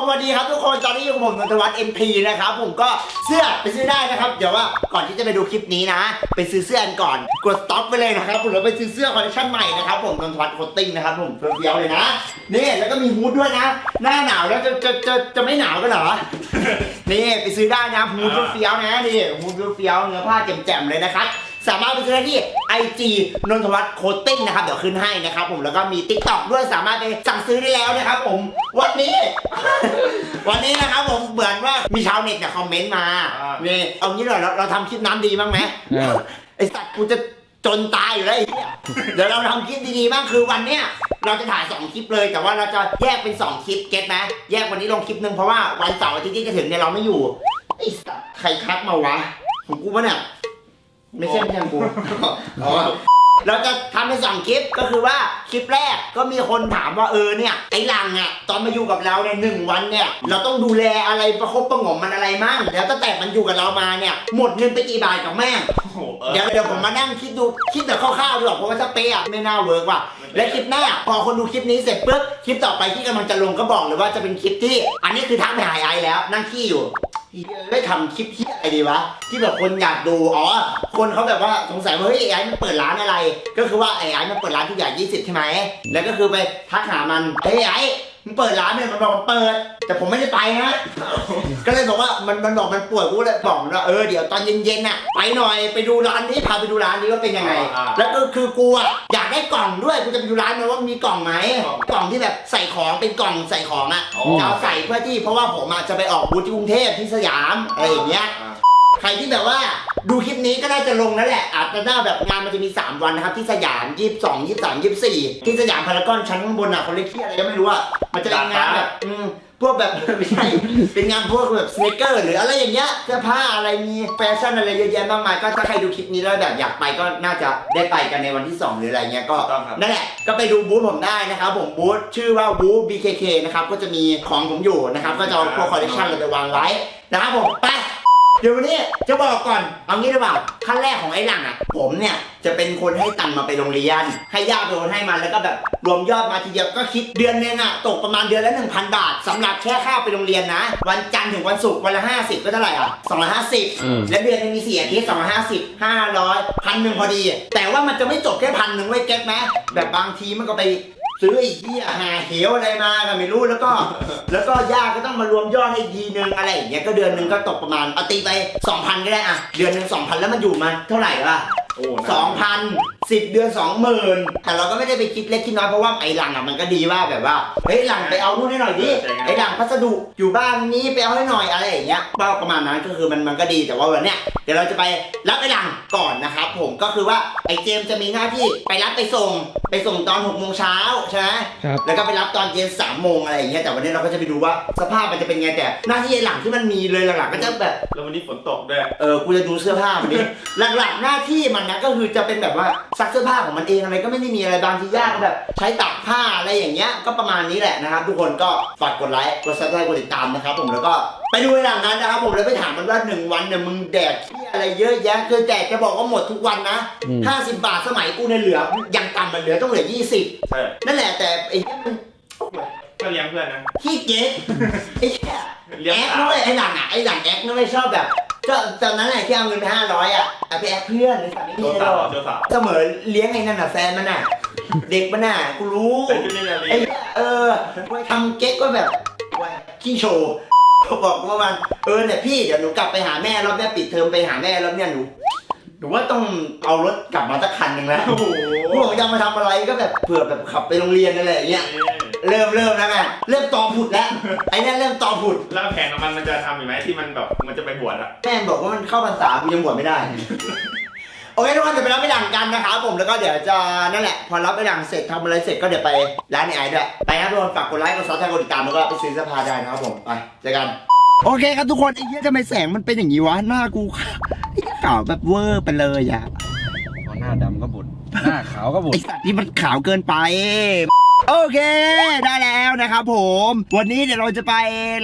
ผมสวัสดีครับทุกคนตอนนี้อยู่กับผมนนทวัฒน์ MP นะครับผมก็เสื้อไปซื้อได้นะครับ เดี๋ยวว่าก่อนที่จะไปดูคลิปนี้นะ ไปซื้อเสื้อกันก่อนกดสต็อปไปเลยนะครับผมแล้วไปซื้อเสื้อคอลเลคชั่นใหม่นะครับผมนนทวัฒน์โคตติ้งนะครับผมเฟี้ยวๆเลยนะนี่แล้วก็มีฮูดด้วยนะ หน้าหนาวแล้วจะจะจะจะไม่หนาวกันเหรอ นี่ไปซื้อได้นะฮูดเฟี้ยวๆนะนี่ฮูดเฟี้ยวๆเนื้อผ้าแจ่มๆเลยนะครับ สามารถไปซื้อได้ที่ IG นนทวัฒน์โคตติ้งนะครับ เดี๋ยวขึ้นให้นะครับผมแล้วก็มี Tik t o k ด้วยสามารถไปสั่งซื้อได้แล้วนะครับผม วันนี้ วันนี้นะครับผมเหมือนว่ามีชาวเน็ตเนี่ยคอมเมนต์มาอ่านี่เอางี้เลยเราเราทำคลิปน้ำดีบ้างไหมเออ ไอสัตว์กูจะจนตายอยู่แล้วไอ้เหี้ยเดี๋ยวเราทำคลิปดีๆบ้างคือวันเนี้ยเราจะถ่ายสองคลิปเลย แต่ว่าเราจะแยกเป็นสองคลิปเก็ตไหมแยกวันนี้ลงคลิปหนึ่งเพราะว่าวันเสาร์อาทิตย์ที่จะถึงเนี่ยเราไม่อยู่ไอสัตว์ใครทักมาวะของกูปะเนี่ย ไม่ใช่ไม่ใช่ของกูอ๋อเราจะทำเป็นสองคลิปก็คือว่าคลิปแรกก็มีคนถามว่าเออเนี่ยไอ้หลังอะตอนมาอยู่กับเราเนี่ยหนึ่งวันเนี่ย เราต้องดูแลอะไรประคบประหงมมันอะไรมั่งแล้วตั้งแต่มันอยู่กับเรามาเนี่ย หมดเงินไปกี่บาทกับแม่งโอ้โหเออเดี๋ยวเดี๋ยวผมมานั่งคิดดูคิดแต่คร่าวๆดีกว่าเพราะว่าถ้าเป๊ะอะไม่น่าเวิร์กว่ะและคลิปหน้าพอคนดูคลิปนี้เสร็จปุ๊บคลิปต่อไปที่กำลังจะลงก็บอกเลยว่าจะเป็นคลิปที่ อันนี้คือทักไปหาไอ้แล้วนั่งขี้อยู่ ได้ทำคลิปที่อะไรดีวะ ที่แบบคนอยากดู อ๋อ คนเขาแบบว่าสงสัยว่าเฮ้ยไอ้มันเปิดร้านอะไร ก็คือว่าไอ้ไอ้มันเปิดร้านทุกอย่าง20 ใช่ไหม แล้วก็คือไปทักหามัน เฮ้ยไอ้ มันเปิดร้านเนี่ยมันบอกมันเปิด แต่ผมไม่ได้ไปนะก็เลยบอกว่ามันมันบอกมันป่วยกูเลยบอกมันว่าเออเดี๋ยวตอนเย็นๆน่ะไปหน่อยไปดูร้านนี้พาไปดูร้านนี้ว่าเป็นยังไง อ่าแล้วก็คือกูอะอยากได้กล่องด้วยกูจะไปดูร้านมันว่ามีกล่องไหมกล่องกล่องที่แบบใส่ของเป็นกล่องใส่ของอะอ๋อจะเอาใส่เพื่อที่เพราะว่าผมอะจะไปออกบูธที่กรุงเทพที่สยามอะไรอย่างเงี้ย อ่า ใครที่แบบว่าดูคลิปนี้ก็น่าจะลงนั่นแหละ อาจจะน่าแบบงานมันจะมี 3 วันนะครับ ที่สยาม 22 23 24 ที่สยามพารากอนชั้นข้างบนอะเขาเรียกที่อะไรก็ไม่รู้อะมันจะเป็นงานแบบอืมพวกแบบไม่ใช่เป็นงานพวกแบบสเนคเกอร์หรืออะไรอย่างเงี้ยเสื้อผ้าอะไรมีแฟชั่นอะไรเยอะแยะมากมายก็ถ้าใครดูคลิปนี้แล้วแบบอยากไปก็น่าจะได้ไปกันในวันที่ 2 หรืออะไรเงี้ยก็ต้องครับ นั่นแหละก็ไปดูบูธผมได้นะครับผมบูธชื่อว่าบูธ BKK นะครับก็จะมีของผมอยู่นะครับก็จะเอาพวกคอลเลคชันเราไปวางไว้นะครับผมไป เดี๋ยววันนี้จะบอกก่อนเอางี้ดีกว่าขั้นแรกของไอ้หลังอะ ผมเนี่ยจะเป็นคนให้ตังค์มาไปโรงเรียน ให้ญาติโอนให้มาแล้วก็แบบรวมยอดมาทีเดียวก็คิดเดือนนึงอะตกประมาณเดือนละ1,000 บาทสำหรับแค่ค่าไปโรงเรียนนะ วันจันทร์ถึงวันศุกร์วันละ 50 ก็เท่าไหร่อะ250อืมและเดือนหนึงมีสี่อาทิตย์สองห้าสิบห้าร้อยพันหนึ่งพอดี แต่ว่ามันจะไม่จบแค่พันหนึ่งไว้ยเก็ตไหมแบบบางทีมันก็ไป ซื้อไอ้ที่หาเหวอะไรมาก็ไม่รู้แล้วก็ แล้วก็ญาติก็ต้องมารวมยอดให้ทีนึงอะไรอย่างเงี้ยก็เดือนหนึ่งก็ตกประมาณเอาตีไปสองพันก็ได้อะเดือนหนึ่งสองพันแล้วมันอยู่มาเท่าไหร่ล่ะ โอ้นะ สองพันสิบเดือนสองหมื่นแต่เราก็ไม่ได้ไปคิดเล็กคิดน้อยเพราะว่าไอ้หลังอะมันก็ดีว่าแบบว่าเฮ้ยหลังไปเอานู่นให้หน่อยดิไอ้หลังพัสดุอยู่บ้านนี้ไปเอาให้หน่อยอะไรอย่างเงี้ยก็ประมาณนั้นก็คือมันมันก็ดีแต่ว่าวันเนี้ยเดี๋ยวเราจะไปรับไอ้หลังก่อนนะครับผมก็คือว่าไอ้เจมส์จะมีหน้าที่ไปรับไปส่งไปส่งตอนหกโมงเช้าใช่ไหม ครับ แล้วก็ไปรับตอนเย็นสามโมงอะไรอย่างเงี้ยแต่วันนี้เราก็จะไปดูว่าสภาพมันจะเป็นไงแต่หน้าที่ไอ้หลังที่มันมีเลยหลักๆก็จะแบบ แล้ววันนี้ฝนตกด้วย เออกูจะดูเสื้อผ้ามันดิ หลักๆหน้าที่มันนะก็คือจะเป็นแบบว่าซักเสื้อผ้าของมันเองอะไรก็ไม่ได้มีอะไรบางทียากก็แบบใช้ตักผ้าอะไรอย่างเงี้ยก็ประมาณนี้แหละนะครับทุกคนก็ฝากกดไลค์กดซับสไครต์กดติดตามนะครับผมแล้วก็ไปดูในหลังนั้นนะครับผมแล้วไปถามมันว่าหนึ่งวันเนี่ยมึงแดกที่อะไรเยอะแยะคือแดกจะบอกว่าหมดทุกวันนะ อืมห้าสิบบาทสมัยกูเนี่ยเหลือยังต่ำมันเหลือต้องเหลือยี่สิบใช่นั่นแหละแต่ไอ้เหี้ยมันก็เลี้ยงเพื่อนนะ ขี้เก๊กไอ้เหี้ยเลี้ยงแอคสาด้ววยไอ้หลังอะไอ้หลังแอคด้วยชอบแบบ ก็ตอนนั้นแหละที่เอาเงินไปห้าร้อยอะเอาไปแอคเพื่อนในสถานโดที่นนี่สาวหรอโดนสาวเสมอเลี้ยงไอ้นั่นน่ะแฟนมันน่ะ เด็กมันน่ะกูรู้ เป็นที่นี่นาลีไอ้เออไว้ทำเก๊กก็แบบไว้ขี้โชว์เขาบอกว่ามันเออเนี่ยพี่เดี๋ยวหนูกลับไปหาแม่รอบเนี้ยปิดเทอมไปหาแม่รอบเนี้ยหนูหนูว่าต้องเอารถกลับมาสักคันหนึ่งแล้วโอ้โหกูบอกจะมาทำอะไรก็แบบเผื่อแบบขับไปโรงเรียนอะไรอย่างเงี้ย เริ่มเริ่มแล้วไงเริ่มตอผุดแล้วไอ้นั่นเริ่มตอผุด แล้วแผนของมันมันจะทำอยู่ไหมที่มันแบบมันจะไปบวชอะแม่บอกว่ามันเข้าพรรษากูยังบวชไม่ได้ โอเคทุกคนเดี๋ยวไปรับไปหลังกันนะครับผมแล้วก็เดี๋ยวจะนั่นแหละ พอรับไปหลังเสร็จทำอะไรเสร็จก็เดี๋ยวไปร้านไอด้วยไปครับทุกคนฝากกดไลค์กดซับสไครต์กดติดตามแล้วก็ไปซื้อเสื้อผ้าได้นะครับผมไปเจอกัน โอเคครับทุกคนไอ้เหี้ยทำไมแสงมันเป็นอย่างนี้วะหน้ากูขาวแบบเวอร์ไปเลยอะพอหน้าดำก็บุดหน้าขาวก็บุดไอสัตว์ที่มันขาวเกินไป โอเค ได้แล้วนะครับผม วันนี้เดี๋ยวเราจะไป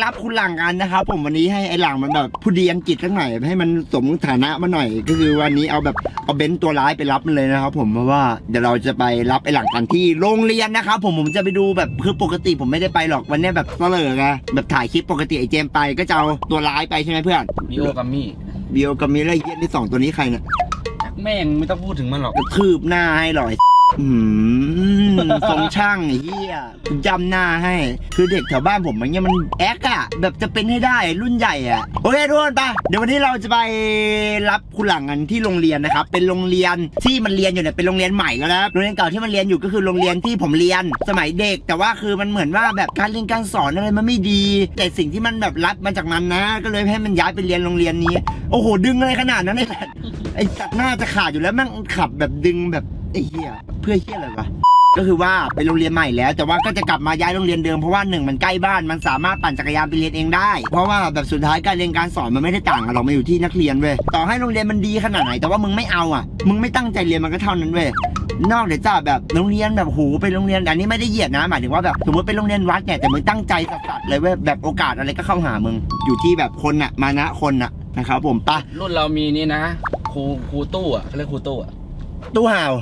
รับคุณหลังกันนะครับผมวันนี้ให้ไอ้หลังมันแบบผู้ดีอังกฤษสักหน่อยให้มันสมฐานะมาหน่อย ก็คือวันนี้เอาแบบเอาเบนซ์ตัวร้ายไปรับมันเลยนะครับผมเพราะว่าเดี๋ยวเราจะไปรับไอ้หลังกันที่โรงเรียนนะครับผมผมจะไปดูแบบคือปกติผมไม่ได้ไปหรอกวันนี้แบบเสลอไงแบบถ่ายคลิปปกติไอ้เจมส์ไปก็จะเอาตัวร้ายไปใช่ไหมเพื่อนมีโอกัมมี่เบียวกับมิลเลอร์เฮียนที่สองตัวนี้ใครเนี่ยแม่งไม่ต้องพูดถึงมันหรอกกระทืบหน้าให้หน่อย อืมทรงช่างไอ้เฮียจำหน้าให้ คือเด็กแถวบ้านผมมันเนี่ยมันแอคอะแบบจะเป็นให้ได้รุ่นใหญ่อะโอเคทุกคนไปเดี๋ยววันนี้เราจะไปรับคุณหลังกันที่โรงเรียนนะครับ เป็นโรงเรียนที่มันเรียนอยู่เนี่ยเป็นโรงเรียนใหม่แล้วนะครับโรงเรียนเก่าที่มันเรียนอยู่ก็คือโรงเรียนที่ผมเรียนสมัยเด็ก แต่ว่าคือมันเหมือนว่าแบบการเรียนการสอนอะไรมันไม่ดี แต่สิ่งที่มันแบบรับมาจากมันนะ ก็เลยให้มันย้ายไปเรียนโรงเรียนนี้ โอ้โหดึงอะไรขนาดนั้นไอ้สัสไอ้สัตว์หน้าจะขาดอยู่แล้วแม่งขับแบบดึงแบบ ไอ้เหี้ยเพื่อเหี้ยอะไรวะก็คือว่าเป็นโรงเรียนใหม่แล้ว แต่ว่าก็จะกลับมาย้ายโรงเรียนเดิมเพราะว่าหนึ่งมันใกล้บ้านมันสามารถปั่นจักรยานไปเรียนเองได้ เพราะว่าแบบสุดท้ายการเรียนการสอนมันไม่ได้ต่างกันหรอกมันอยู่ที่นักเรียนเว้ยต่อให้โรงเรียนมันดีขนาดไหนแต่ว่ามึงไม่เอาอะ มึงไม่ตั้งใจเรียนมันก็เท่านั้นเว้ยนอกจากจะแบบโรงเรียนแบบโหเป็นโรงเรียนอันนี้ไม่ได้เหยียดนะหมายถึงว่าแบบสมมติเป็นโรงเรียนวัดเนี่ยแต่มึงตั้งใจสัสๆเลยเว้ยแบบโอกาสอะไรก็เข้าหามึงอยู่ที่แบบคนอะมานะคนอะนะครับผมไปะรุ่นเรามีนี่นะครูครูตู้อะเขาเรียกครูตู้อะตู้ห่าว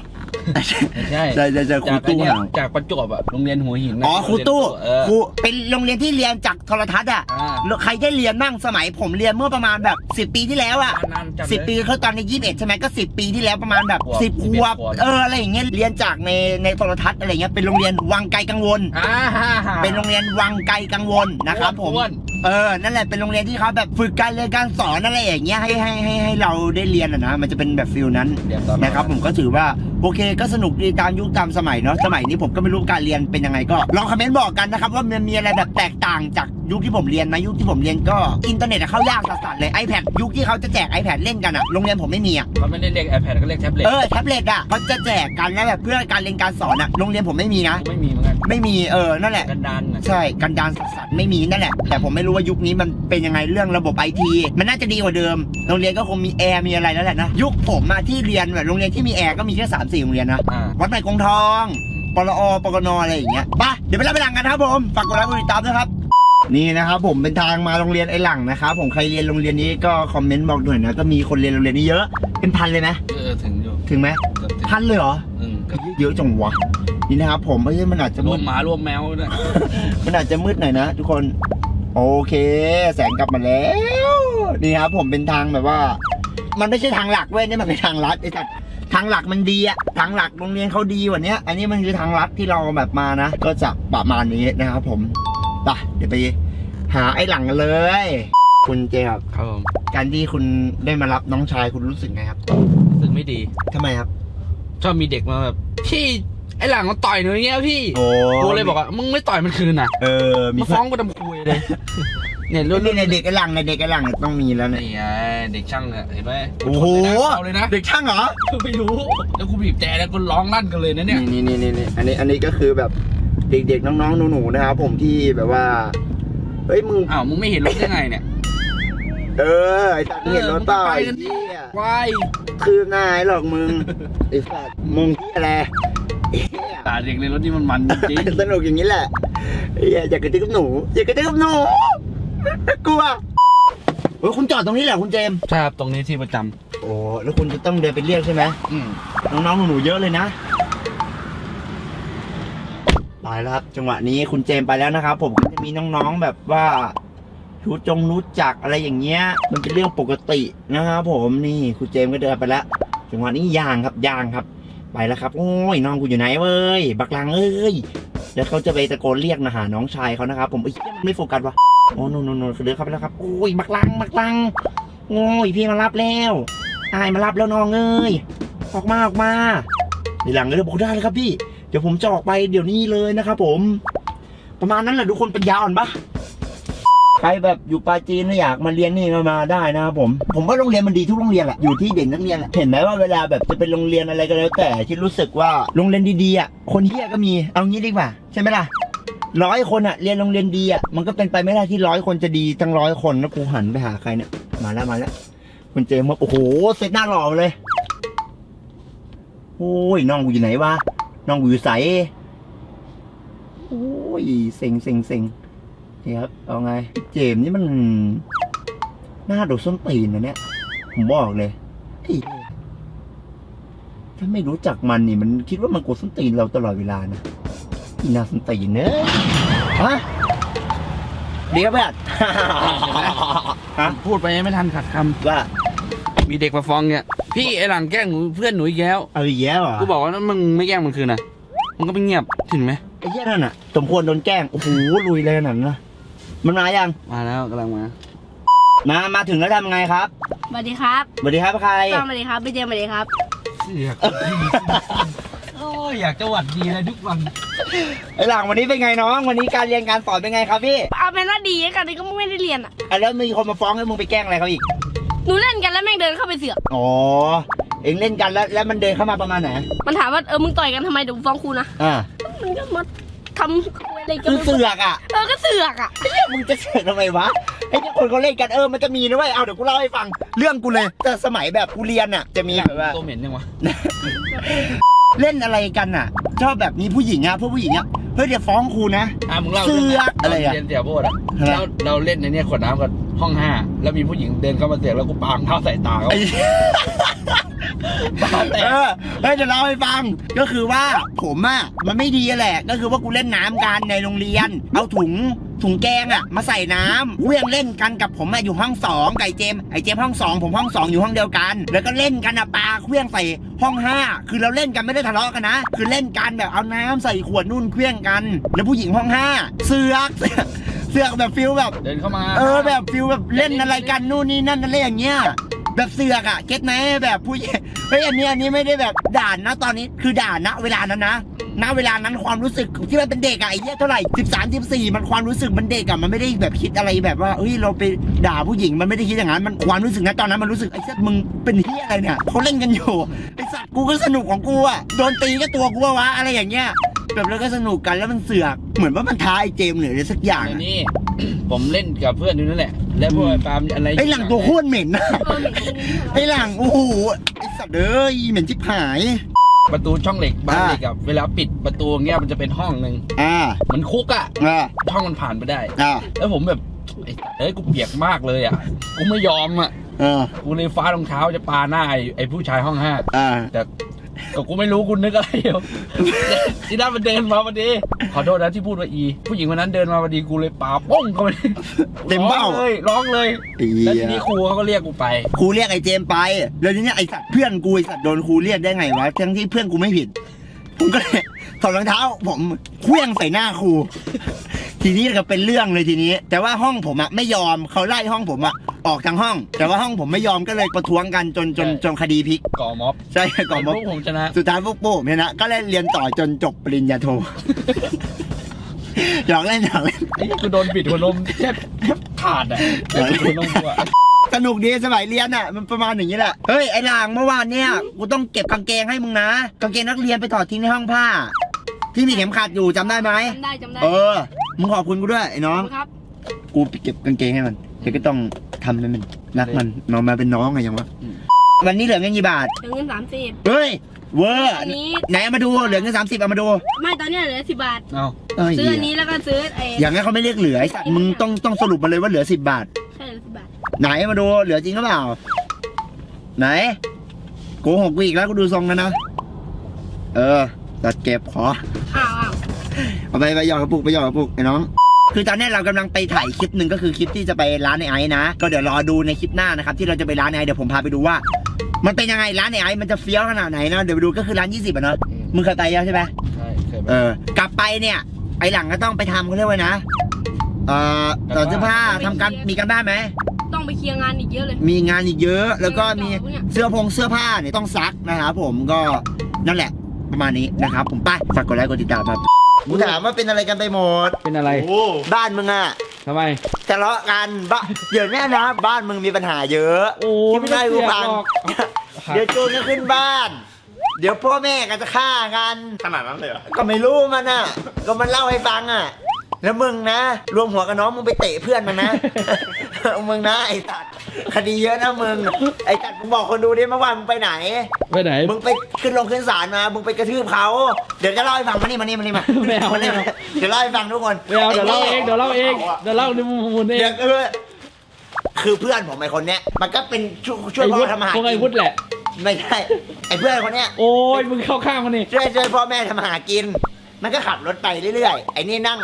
ไม่ใช่ใช่ใช่ใช่ครูจากไอ้ตู้เนี่ยห่าวจากประจวบอะโรงเรียนหัวหินนะอ๋อครูตู้เออ ครูเป็นโรงเรียนที่เรียนจากโทรทัศน์อะอ่าแล้วใครได้เรียนบ้างสมัยผมเรียนเมื่อประมาณแบบสิบปีที่แล้วอะ นานๆจัดสิบเลยปีเขาตอนนี้ยี่สิบเอ็ดใช่ไหมก็สิบปีที่แล้วประมาณแบบขวบสิบขวบขวบ เอออะไรอย่างเงี้ยเรียนจากในในโทรทัศน์อะไรเงี้ยเป็นโรงเรียนวังไกลกังวล อ่าฮ่าฮ่าเป็นโรงเรียนวังไกลกังวลนะครับผมอ้วน เออ นั่นแหละ เป็นโรงเรียนที่เขาแบบฝึกการเรียนการสอนอะไรอย่างเงี้ยให้ให้ให้ให้เราได้เรียนอะนะ มันจะเป็นแบบฟิลนั้นเดี๋ยวต่อนะครับ ผมก็ถือว่าโอเค ก็สนุกดีตามยุคตามสมัยเนาะ สมัยนี้ผมก็ไม่รู้การเรียนเป็นยังไงก็ลองคอมเมนต์บอกกันนะครับว่ามันมีอะไรแบบแตกต่างจาก ยุคที่ผมเรียนไหมยุคที่ผมเรียนก็อินเทอร์เน็ตอะเข้ายากสัสๆเลย iPad ยุคที่เขาจะแจก iPad เล่นกันอะโรงเรียนผมไม่มีอะเขาไม่ได้เรียก iPad ก็เรียกแท็บเล็ตเออแท็บเล็ตอะเขาจะแจกกันแล้วแบบเพื่อการเรียนการสอนอะโรงเรียนผมไม่มีนะ ไม่มีเหมือนกันไม่มีเออนั่นแหละ กันดานอะใช่กันดานสัสๆไม่มีนั่นแหละ แต่ผมไม่รู้ว่ายุคนี้มันเป็นยังไงเรื่องระบบไอทีมันน่าจะดีกว่าเดิมโรงเรียนก็คงมีแอร์มีอะไรแล้วแหละนะยุคผมมาที่เรียนแบบโรงเรียนที่มีแอร์ก็มีแค่สามสี่โรงเรียนนะอ่าวัดใหม่กงทองปลอปกนอะไรอย่างเงี้ยไปเดี๋ยวไปรับไปหลังกันครับผมฝากกดไลค์กดติดตามด้วยครับ นี่นะครับผมเป็นทางมาโรงเรียนไอ้หลังนะครับผมใครเรียนโรงเรียนนี้ก็คอมเมนต์บอกหน่อยนะก็มีคนเรียนโรงเรียนนี้เยอะ เป็นพันเลยไหมเออถึงอยู่ถึงไหมเกือบถึงพันเลยเหรออืมเกือบเยอะจังวะนี่นะครับผมเอ้ยมันอาจจะรมืวดมหมารวมแมวด้วยมันอาจจะมืดหน่อยนะทุกคนโอเค แสงกลับมาแล้วนี่ครับผมเป็นทางแบบว่า มันไม่ใช่ทางหลักเว้ยนี่มันเป็นทางลัดไอ้สัตว์ทางหลักมันดีอะทางหลักโรงเรียนเขาดีกว่านี้อันนี้มันคือทางลัดที่เราแบบมานะ ก็จะประมาณนี้นะครับผม ไปเดี๋ยวไปหาไอ้หลังกันเลย คุณเจครับ ครับผมการที่คุณได้มารับน้องชายคุณรู้สึกไงครับรู้สึกไม่ดีทำไมครับ ชอบมีเด็กมาแบบพี่ไอ้หลังมันต่อยหนูอย่างเงี้ยพี่โอ้กูเลยบอกว่ามึงไม่ต่อยมันคืนน่ะเออมีมาฟ้องกูทำคุยเลยเนี่ยรุ่นนี่ในเด็กไอ้หลังในเด็กไอ้หลังต้องมีแล้วเนี่ยนี่ไงเด็กช่างเนี่ยเห็นไหมโอ้โหเอาเลยนะเด็กช่างเหรอไม่รู้แล้วกูบีบแต่แล้วกูร้องลั่นกันเลยนะเนี่ยนี่นี่นี่นี่อันนี้อันนี้ก็คือแบบ เด็กๆน้องๆหนูๆนะครับผมที่แบบว่าเฮ้ยมึงอ้าวมึงไม่เห็นรถได้ไงเนี่ย เออไอ้ตัดเห็นรถเปล่าเออมึงไปไอ้กันดิเหี้ยวายคืบหน้าไอ้หรอกมึงไอ้สัตว์มึงที่อะไรเหี้ยตาเด็กในรถนี่มันมันจริงสนุกอย่างนี้แหละเฮียอยากกระตือกับหนูอยากกระตือกับหนูกลัวเฮ้ยคุณจอดตรงนี้แหละคุณเจมส์ๆใช่ครับตรงนี้ที่ประจโอ้แล้วคุณจะต้องเดินไปเรียกใช่ไหมำอืมน้องๆหนูๆเยอะเลยนะ ไปแล้วครับจังหวะนี้คุณเจมไปแล้วนะครับ ผมก็จะมีน้องๆแบบว่ารู้จงรู้จักอะไรอย่างเงี้ย มันเป็นเรื่องปกตินะครับผมนี่คุณเจมก็เดินไปแล้วจังหวะนี้ย่างครับย่างครับ ไปแล้วครับ โอ้ยน้องกูอยู่ไหนเว้ยบักลังเอ้ยแล้วเขาจะไปตะโกนเรียกนะหาน้องชายเขานะครับผมเอ้ยมันไม่โฟกัสวะโอ้โนโนโนเดินเข้าไปแล้วครับโอ้ยบักลังบักลังโอ้ยพี่มารับแล้วอายมารับแล้วน้องเอ้ยออกมาออกมาในหลังเลยบอกได้เลยครับพี่ ดี๋ยวผมจะออกไปเดี๋ยวนี้เลยนะครับผม ประมาณนั้นแหละทุกคนเป็นยาอ่อนปะใครแบบอยู่ปาจีนแล้วอยากมาเรียนนี่มาได้นะครับผม ผมว่าโรงเรียนมันดีทุกโรงเรียนแหละอยู่ที่เด็กนักเรียนแหละเห็นไหมว่าเวลาแบบจะเป็นโรงเรียนอะไรก็แล้ว แต่ที่รู้สึกว่าโรงเรียนดีๆอะคนเฮียก็มีเอางี้ดีกว่า ใช่ไหมล่ะร้อยคนอะเรียนโรงเรียนดีอะมันก็เป็นไปไม่ได้ที่ร้อยคนจะดีทั้งร้อยคนแล้วกูหันไปหาใครเนี่ยมาแล้วมาแล้วคุณเจมส์โอ้โหเสร็จหน้าหล่อเลยโอ้ยน้องกูอยู่ไหนวะ น้องกูอยู่ใสอ้ยเซ็งเซ็งเซ็งนี่ครับ เอาไง เจมส์นี่มันหน้าดูส้นตีนนะเนี่ย ผมบอกเลยไอ้ถ้าไม่รู้จักมันนี่ มันคิดว่ามันกดส้นตีนเราตลอดเวลานะอีหนาส้นตีนเนอะฮะเดี๋ยวเพื่อนฮะพูดไปยังไม่ทันขัดคว่าำมีเด็กมาฟ้องเนี่ย พี่ไอ้หลังแกล้งหนูเพื่อนหนูอีกแล้วเอาอีกแล้วเหรอกูบอกว่านั้นมึงไม่แกล้งมันคืนนะมันก็ไม่เงียบถึงไหมไอ้เหี้ยนั่นอะสมควรโดนแกล้งโอ้โหลุยเลยขนาดนั้นนะมันมายังมาแล้วกำลังมามามาถึงแล้วทำไงครับสวัสดีครับสวัสดีครับใครต้อมสวัสดีครับพี่เจมส์สวัสดีครับเสียกโอ้ยอยากจะหวัดดีเลยทุกวันไอ้หลังวันนี้เป็นไงน้อง วันนี้การเรียนการสอนเป็นไงครับพี่เอาเป็นว่าดีกันนี่ก็ไม่ได้เรียนอะอะแล้วมีคนมาฟ้องให้มึงไปแกล้งอะไรเขาอีก หนูเล่นกันแล้วแม่งเดินเข้าไปเสือกอ๋อ เองเล่นกันแล้วแล้วมันเดินเข้ามาประมาณไหน มันถามว่าเออมึงต่อยกันทำไมเดี๋ยวกูฟ้องครูนะอ่า มันก็มาทำอะไรกันคือเสือกอะเออก็เสือกอะ เฮ้ยมึงจะเสือกทำไมวะไอ้ที่คนเขาเล่นกันเออมันจะมีนะเว้ยเอาเดี๋ยวกูเล่าให้ฟัง เรื่องกูเลย แต่สมัยแบบกูเรียนอะ จะมีแบบว่า ตัวเหม็นยังวะ เล่นอะไรกันอะ ชอบแบบมีผู้หญิงอะพวกผู้หญิงอะเฮ้ยเดี๋ยวฟ้องครูนะ อะมึงเล่าเสือกอะไรอะ เรียนเสียโบดอะอะไรแล้วเราเล่นในเนี้ยขวดน้ำกับ ห้องห้าแล้วมีผู้หญิงเดินเข้ามาเสียกแล้วกูปาล์มเท้าใส่ตาเขาไอ้บ้าแต่เออเฮ้ยจะเล่าให้ฟัง ก็คือว่าผมอะมันไม่ดีอะแหละ ก็คือว่ากูเล่นน้ำกันในโรงเรียน เอาถุงถุงแกงอะมาใส่น้ำเวียงเล่นกันกับผมอะอยู่ห้องสองไก่เจมส์ไอเจมส์ห้องสองผมห้องสองอยู่ห้องเดียวกัน แล้วก็เล่นกันอะปลาเครื่องใส่ห้องห้าคือเราเล่นกันไม่ได้ทะเลาะกันนะ คือเล่นกันแบบเอาน้ำใส่ขวดนู่นเครื่องกัน แล้วผู้หญิงห้องห้าเสือก เสือกเสือกแบบฟิลแบบ เดินเข้ามาเออแบบฟิลแบบเล่นอะไรกันนู่นนี่นั่นอะไรอย่างเงี้ยแบบเสือกอะเก็ตไหมแบบผู้ใหญ่เฮ้ยอันนี้อันนี้ไม่ได้แบบด่านนะตอนนี้คือด่านณเวลานั้นนะณเวลานั้นความรู้สึกที่มันเป็นเด็กอะไอ้เหี้ยเท่าไหร่สิบสามสิบสี่มันความรู้สึกมันเด็กอะมันไม่ได้แบบคิดอะไรแบบว่าเฮ้ยเราไปด่าผู้หญิงมันไม่ได้คิดอย่างนั้นมันความรู้สึกนะตอนนั้นมันรู้สึกไอ้เหี้ยมึงเป็นเหี้ยอะไรเนี่ยเขาเล่นกันอยู่ไอ้สัตว์กูก็สนุกของกูอะโดนตีก็ตัวกูวะอะไรอย่างเงี้ย แบบแล้วก็สนุกกันแล้วมันเสือก เหมือนว่ามันท้าไอ้เจมส์หรืออะไรสักอย่างไอ้อะนี่ผมเล่นกับเพื่อนอยู่นั่นแหละ แล้วพวกไอ้ปาล์มอะไรไอ้หลังตัวโคตรเหม็นนะเออเหมือนกันไอ้หลังโอ้โหไอ้สัตว์เอ้ยเหม็นชิบหาย ประตูช่องเหล็กบ้านอ่าเหล็กอะเวลาปิดประตูอย่างเงี้ยมันจะเป็นห้องหนึ่งอ่าเหมันคุกอะอ่าช่องมันผ่านไปได้ อ่าแล้วผมแบบไอ้เอ้ยกูเปียกมากเลยอะกูไม่ยอมอะเออกูเลยฟ้ารองเท้าจะปาหน้าไอ้ไอ้ผู้ชายห้องห้าอ่าแต่ ก็กูไม่รู้กูนึกอะไรอยู่ที่นั่นมันเดินมาพอดีขอโทษนะที่พูดว่าอี ผู้หญิงคนนั้นเดินมาพอดีกูเลยปาป้องเข้าไปเต็มเบ้า ร้องเลยร้องเลยไอ้แล้วเหี้ทีนี้ยครูเขาก็เรียกกูไป ครูเรียกไอ้เจมส์ไป แล้วทีเนี้ยไอ้สัตว์เพื่อนกูไอ้สัตว์โดนครูเรียกได้ไงวะ ทั้งที่เพื่อนกูไม่ผิด ผมก็เลยถอดรองเท้า ผมเคลี้ยงใส่หน้าครู ทีนี้ก็เป็นเรื่องเลยทีนี้ แต่ว่าห้องผมอะไม่ยอมเขาไล่ห้องผมอะออกทางห้อง แต่ว่าห้องผมไม่ยอมก็เลยประท้วงกันจนจนจนคดีพลิก ก่อม็อบใช่ก่อนไอ้มาพวกผมชนะ สุดท้ายพวกโป้ผมชนะก็เล่นเรียนต่อจนจบปริญญาโท หยอกเล่นหยอกเล่น ไอ้กูโดนบิดหัวนมแทบแทบขาดอะไอ้บิดหัวนมกูอะสนุกดีสมัยเรียนอะ มันประมาณอย่างนี้แหละ เฮ้ย ไอ้ลางเมื่อวานเนี่ย กูต้องเก็บกางเกงให้มึงนะ กางเกงนักเรียนไปถอดทิ้งในห้องผ้า ที่มีเข็มขัดอยู่จำได้ไหม จำได้จำได้ เออ มึงขอบคุณกูด้วยไอ้น้อง ครับ กูไปเก็บกางเกงให้มันเดี๋ยวก็ต้องทำให้มันรักมันน้องมาเป็นน้องไงยังวะวันนี้เหลือเงินกี่บาท เหลือเงินสามสิบเฮ้ย เวอร์อันนี้ ไหนเอามาดูเหลือเงินสามสิบเอามาดูไม่ตอนเนี้ยเหลือสิบบาท เอาเอ้ยซื้ออันนี้แล้วก็ซื้อไอ้อย่างนั้นเขาไม่เรียกเหลือไอ้สัตว์มึงต้องต้องสรุปมาเลยว่าเหลือสิบบาท ใช่เหลือสิบบาท ไหนมาดูเหลือจริงหรือเปล่า ไหนโกหกกูอีกแล้วกูดูทรงแล้วนะ เออตัดเก็บขอ อ้าวอ้าว เอาไปไปหยอดกระปุกไปหยอดกระปุกไอ้น้อง คือตอนนี้เรากำลังไปถ่ายคลิปหนึ่งก็คือคลิปที่จะไปร้านไอ้ไอ้นะ ก็เดี๋ยวรอดูในคลิปหน้านะครับที่เราจะไปร้านไอ้ไอ้เดี๋ยวผมพาไปดูว่า มันเป็นยังไงร้านไอ้ไอ้มันจะเฟี้ยวขนาดไหนนะเดี๋ยวไปดูก็คือร้าน 20อะเนาะมึงเคยไปยังใช่ไหมใช่เคยไปเออกลับไปเนี่ยไอ้หลังก็ต้องไปทำเขาเรียกว่านะเอ่อต่อเสื้อผ้าทำการมีกันบ้านไหมต้องไปเคลียร์งานอีกเยอะเลย มีงานอีกเยอะ แล้วก็มีเออเนี่ยเสื้อพงเสื้อผ้าเนี่ยต้องซักนะครับผมก็นั่นแหละประมาณนี้นะครับผมไปฝากกดไลค์กดติดตามครับ กูถามว่าเป็นอะไรกันไปหมด เป็นอะไร โอ้บ้านมึงอะทำไม ทะเลาะกันบ้าเดี๋ยวเนี้ยนะ บ้านมึงมีปัญหาเยอะโอ้ที่ไม่ได้กูฟังไม่เดี๋ต้ยอวงเสียหรอกโจรก็ขึ้นบ้าน เดี๋ยวพ่อแม่ก็จะฆ่ากัน ขนาดนั้นเลยเหรอ ก็ไม่รู้มันอะก็มันเล่าให้ฟังอะ แล้วมึงนะ รวมหัวกับน้องมึงไปเตะเพื่อนมันนะ มึงนะไอ้สัตว์คดีเยอะนะมึง ไอ้สัตว์มึงบอกคนดูดิเมื่อวานมึงไปไหน ไปไหน มึงไปขึ้นลงขึ้นศาลมา มึงไปกระทืบเขา เดี๋ยวจะเล่าให้ฟังมานี่มานี่มานี่มาไม่เอานี่ไม่เอา เดี๋ยวเล่าให้ฟังทุกคนไม่เอาเดี๋ยวเล่าเองเดี๋ยวเล่าเองเดี๋ยวเล่าในมุมมุมเอเดี๋ยงวเออคือเพื่อนผมไอ้คนเนี้ย มันก็เป็นช่วยช่วยไอ้พ่วุอฒิทำอาหารพวกไอ้วุฒิแหละ ไม่ใช่ไอ้เพื่อนคนเนี้ย โอ้ยมึงเข้าข้างมันนี่ช่วยช่วยพ่อแม่ทำอาหารกิน มันก็ขับรถไปเรื่อยๆ ไอ้นี่นั่ง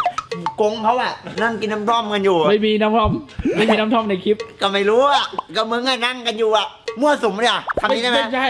กงเขาอะนั่งกินน้ำท่อมกันอยู่ไม่มีน้ำท่อม ไม่มีน้ำท่อมในคลิปก็ไม่รู้อะก็มึงอะนั่งกันอยู่อะมั่วสุมเลยอะทำนี้ได้ไหมใช่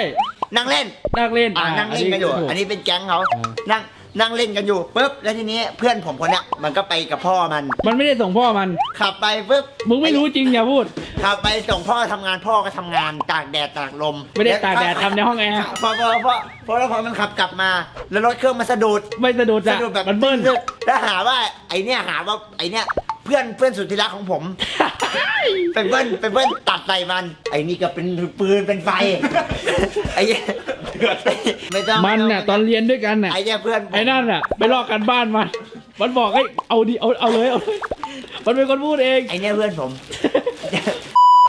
นั่งเล่นนักเล่นอ่านั่งเล่นกันอยู่ อันนี้เป็นแก๊งเขาอ่านั่ง นั่งเล่นกันอยู่ปุ๊บแล้วทีนี้เพื่อนผมคนเนี้ยมันก็ไปกับพ่อมัน มันไม่ได้ส่งพ่อมัน ขับไปปุ๊บมึงไม่รู้จริงอย่าพูด ขับไปส่งพ่อทำงานพ่อก็ทำงานตากแดดตากลมไม่ได้ตากแดดทำในห้องแอร์ พอพอพอพอแล้วพอมันขับกลับมา แล้วรถเครื่องมันสะดุด ไม่สะดุดสะอะดุดแบบมันเบิ้ล แล้วหาว่าไอเนี้ยหาว่าไอเนี้ย เพื่อนเพื่อนสุดที่รักของผม เป็นเบิ้ลเป็นเบิ้ลตัดใส่มัน ไอนี่ก็เป็นปืนเป็นไฟไอ้เหี้ยไม่ต้องมันน่ะตอนเรียนด้วยกันน่ะไอ้เนี่ยเพื่อนผมไอ้นั่นน่ะไปลอกกันบ้านมันมันบอกให้เอาดิเอาเอาเลยเอาเลยมันเป็นคนพูดเอง ไอ้เนี่ยเพื่อนผม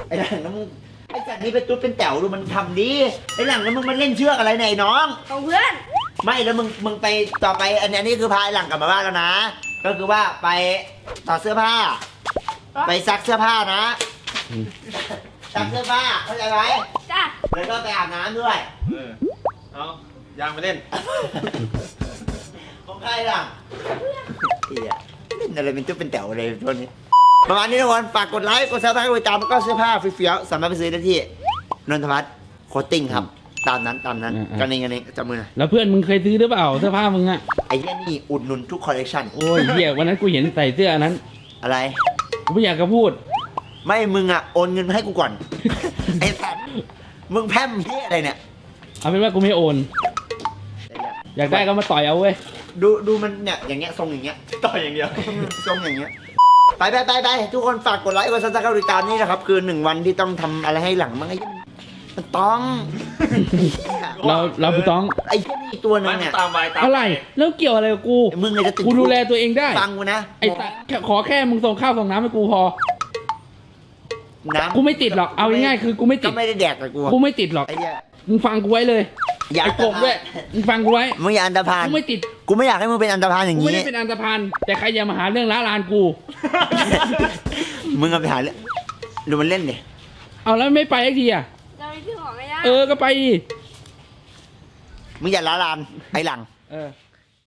ไอ้หลังนั้นมึงไอ้จัดนี้เป็นตุ๊ดเป็นแต๋วดูมันทำดีไอ้หลังนั้นมึงมันเล่นเชือกอะไรเนี่ยไอ้น้อง ของเพื่อน ไม่แล้วมึงมึงไปต่อไปอันนี้อันนี้คือพาไอ้หลังกลับมาบ้านแล้วนะ ก็คือว่าไปต่อเสื้อผ้า ไปซักเสื้อผ้านะอืมซักเสื้อผ้าเข้าใจไหมจ้าแล้วก็ไปอาบน้ำด้วย เออเอายางไปเล่น ของใครล่ะเฮียเล่นอะไรเป็นตุ๊ดเป็นแต๋วเลยตัวนี้ ประมาณนี้ทุกคนฝากกดไลค์ กดซับสไครต์กดติดตามแล้วก็เสื้อผ้าเฟี้ยวๆสามารถไปซื้อได้ที่นนทวัฒน์โคตติ้งครับ ตามนั้นตามนั้นอืมอืมกันเองกันเองจับมือหน่อยแล้วเพื่อนมึงเคยซื้อหรือเปล่าเสื้อผ้ามึงอะไอ้เหี้ยนี่อุดหนุนทุกคอลเลกชันโอ้ยเหี้ยวันนั้นกูเห็นใส่เสื้ออันนั้น อะไรกูไม่อยากจะพูด ไม่มึงอะโอนเงินมาให้กูก่อน ไอ้สัตว์มึงแพร่มเหียอะไรเนี่ยเอาเป็นว่ากูไม่โอน อยากได้ก็มาต่อยเอาเว้ยดูดูมันเนี่ยอย่างเงี้ยทรงอย่างเงี้ยต่ออย่างเดียวทรงอย่างเงี้ยไปไปไปไปทุกคนฝากกดไลค์กดซับสไครต์กดติดตามนี่นะครับ คือหนึ่งวันที่ต้องทำอะไรให้หลังมั้งไอ้เหี้ย มันต้องเราเราไม่ต้องไอ้เหี้ยนี่ตัวหนึไม่งเนี่ยตามไปตามอะไรแล้วเกี่ยวอะไรกับกูมึงเลยจะติดกูดูแลตัวเองได้ฟังกูนะไอ้สัตว์แค่ขอแค่มึงส่งข้าวส่งน้ำให้กูพอ น้ำกูไม่ติดหรอกเอาง่ายๆคือกูไม่ติก็ดไม่ได้แดกกับกูกูไม่ติดหรอกไอ้เหี้ยมึงฟังกูไว้เลยอย่าไอ้กบด้วยมึงฟังกูไว้มึงอย่าอันตรพานกูไม่ติดกูไม่อยากให้มึงเป็นอันตรพานอย่างกูไม่นี้ ได้เป็นอันธพาลแต่ใครอย่ามาหาเรื่องล้าลานกู มึงเอาไปหาเรื่องดูมันเล่นดิเอาแล้วไม่ไปไอ้ทีอะ เออก็ไปดิมึงอย่าล้าลานไอ้หลัง เออ